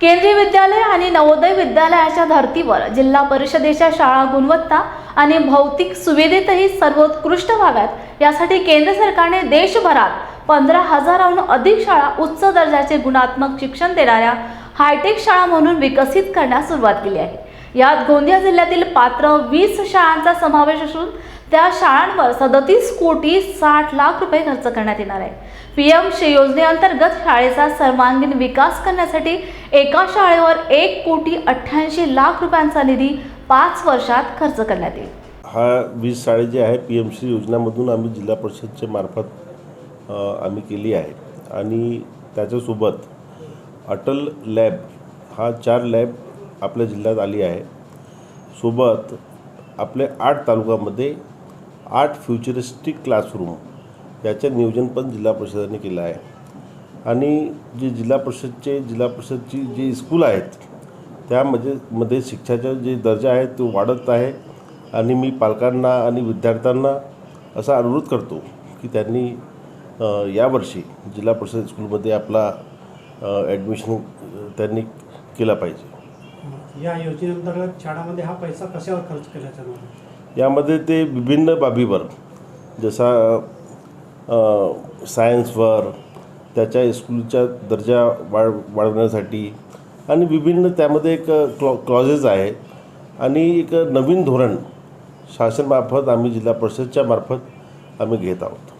केंद्रीय विद्यालय आणि नवोदय विद्यालयाच्या धर्तीवर जिल्हा परिषदेच्या शाळा गुणवत्ता आणि भौतिक सुविधेतही सर्वोत्कृष्ट व्हाव्यात. यासाठी केंद्र सरकारने देशभरात पंधरा हजाराहून अधिक शाळा उच्च दर्जाचे गुणात्मक शिक्षण देणाऱ्या हायटेक शाळा म्हणून विकसित करण्यास सुरुवात केली आहे. यात गोंदिया जिल्ह्यातील पात्र वीस शाळांचा समावेश असून त्या शाळांवर सदतीस कोटी साठ लाख रुपये खर्च करण्यात येणार आहे. पी एम श्री योजनेअंतर्गत शाळेचा सर्वांगीण विकास करण्यासाठी एका शाळेवर एक कोटी अठ्ठ्याऐंशी लाख रुपयांचा निधी पाच वर्षात खर्च करण्यात येईल. हा वीज शाळे जे आहे पी एम सी योजनेमधून आम्ही जिल्हा परिषदच्या मार्फत आम्ही केली आहे. आणि त्याच्यासोबत अटल लॅब हा चार लॅब आपल्या जिल्ह्यात आली आहे. सोबत आपल्या आठ तालुक्यामध्ये आठ फ्युचरिस्टिक क्लासरूम याचं नियोजन पण जिल्हा परिषदेने केलं आहे. आणि जे जिल्हा परिषदचे जिल्हा परिषदची जी स्कूल आहेत त्यामध्ये मध्ये शिक्षाचा जे दर्जा आहे तो वाढत आहे. आणि मी पालकांना आणि विद्यार्थ्यांना असा अनुरोध करतो की त्यांनी यावर्षी जिल्हा परिषद स्कूलमध्ये आपला ॲडमिशन त्यांनी केला पाहिजे. या योजनेअंतर्गत शाळामध्ये हा पैसा कशावर खर्च केला जाणार? यामध्ये ते विभिन्न बाबीवर जसा सायन्सवर त्याच्या स्कूलच्या दर्जा वाढ वाढवण्यासाठी आणि विभिन्न त्यामध्ये एक क्लॉ क्लॉजेस आहे. आणि एक नवीन धोरण शासनामार्फत आम्ही जिल्हा परिषदच्या मार्फत आम्ही घेत आहोत.